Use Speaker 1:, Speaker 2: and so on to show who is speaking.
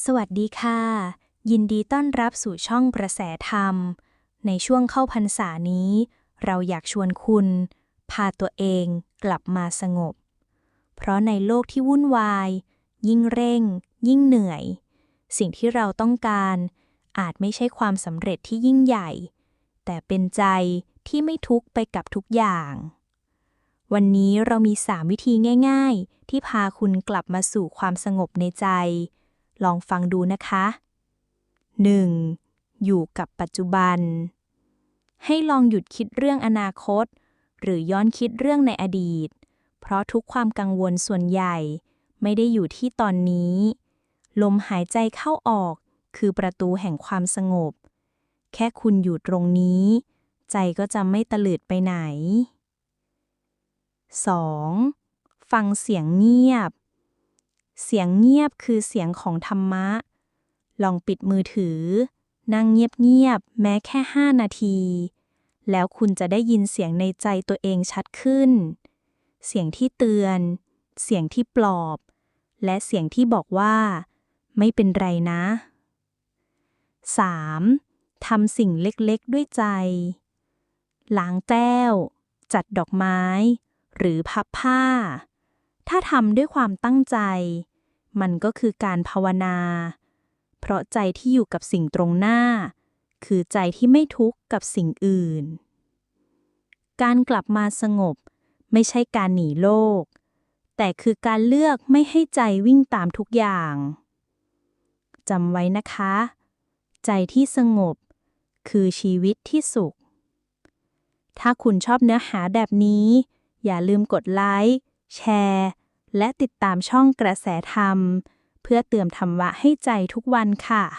Speaker 1: สวัสดีค่ะ ยินดีต้อนรับสู่ช่องกระแสธรรม ในช่วงเข้าพรรษานี้ เราอยากชวนคุณ พาตัวเองกลับมาสงบ เพราะในโลกที่วุ่นวาย ยิ่งเร่ง ยิ่งเหนื่อย สิ่งที่เราต้องการ อาจไม่ใช่ความสำเร็จที่ยิ่งใหญ่ แต่เป็นใจที่ไม่ทุกไปกับทุกอย่าง วันนี้เรามี 3 วิธีง่าย ๆ ที่พาคุณกลับมาสู่ความสงบในใจ ลองฟังดูนะคะ 1. อยู่กับปัจจุบัน ให้ลองหยุดคิดเรื่องอนาคต หรือย้อนคิดเรื่องในอดีต เพราะทุกความกังวลส่วนใหญ่ ไม่ได้อยู่ที่ตอนนี้ ลมหายใจเข้าออกคือประตูแห่งความสงบ แค่คุณอยู่ตรงนี้ ใจก็จะไม่ตะลิดไปไหน 2. ฟังเสียงเงียบ เสียงเงียบคือเสียงของธรรมะ ลองปิดมือถือ นั่งเงียบๆ แม้แค่5นาที แล้วคุณจะได้ยินเสียงในใจตัวเองชัดขึ้น เสียงที่เตือน เสียงที่ปลอบ และเสียงที่บอกว่า ไม่เป็นไรนะ 3. ทำสิ่งเล็กๆ ด้วยใจ ล้างแก้ว จัดดอกไม้ หรือพับผ้าถ้าทำด้วยความตั้งใจ มันก็คือการภาวนา เพราะใจที่อยู่กับสิ่งตรงหน้า คือใจที่ไม่ทุกข์กับสิ่งอื่น การกลับมาสงบ ไม่ใช่การหนีโลก แต่คือการเลือกไม่ให้ใจวิ่งตามทุกอย่างจำไว้นะคะ ใจที่สงบ คือชีวิตที่สุข ถ้าคุณชอบเนื้อหาแบบนี้ อย่าลืมกดไลค์แชร์ และติดตามช่องกระแสธรรม เพื่อเติมธรรมะให้ใจทุกวันค่ะ